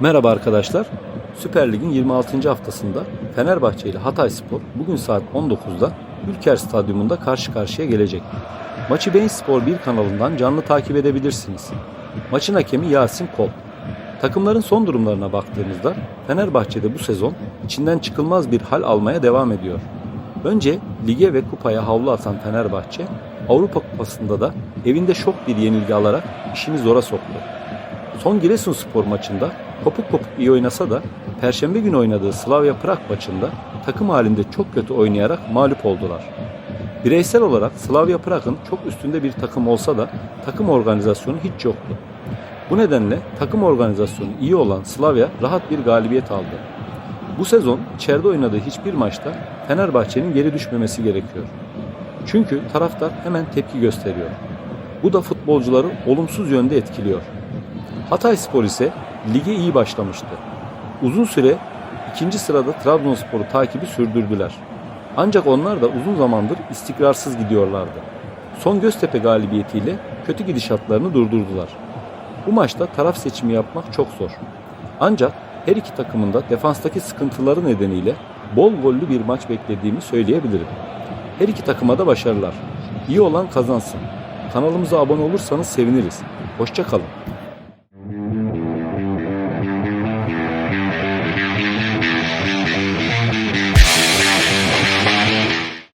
Merhaba arkadaşlar. Süper Lig'in 26. haftasında Fenerbahçe ile Hatay Spor bugün saat 19'da Ülker Stadyumunda karşı karşıya gelecek. Maçı Bein Spor 1 kanalından canlı takip edebilirsiniz. Maçın hakemi Yasin Kol. Takımların son durumlarına baktığımızda Fenerbahçe'de bu sezon içinden çıkılmaz bir hal almaya devam ediyor. Önce lige ve kupaya havlu atan Fenerbahçe Avrupa Kupası'nda da evinde şok bir yenilgi alarak işini zora soktu. Son Giresunspor maçında kopuk kopuk iyi oynasa da Perşembe günü oynadığı Slavia Prag maçında takım halinde çok kötü oynayarak mağlup oldular. Bireysel olarak Slavia Prag'ın çok üstünde bir takım olsa da takım organizasyonu hiç yoktu. Bu nedenle takım organizasyonu iyi olan Slavia rahat bir galibiyet aldı. Bu sezon içeride oynadığı hiçbir maçta Fenerbahçe'nin geri düşmemesi gerekiyor. Çünkü taraftar hemen tepki gösteriyor. Bu da futbolcuları olumsuz yönde etkiliyor. Hatay Spor ise lige iyi başlamıştı. Uzun süre ikinci sırada Trabzonspor'u takibi sürdürdüler. Ancak onlar da uzun zamandır istikrarsız gidiyorlardı. Son Göztepe galibiyetiyle kötü gidişatlarını durdurdular. Bu maçta taraf seçimi yapmak çok zor. Ancak her iki takımın da defanstaki sıkıntıları nedeniyle bol gollü bir maç beklediğimi söyleyebilirim. Her iki takıma da başarılar. İyi olan kazansın. Kanalımıza abone olursanız seviniriz. Hoşçakalın.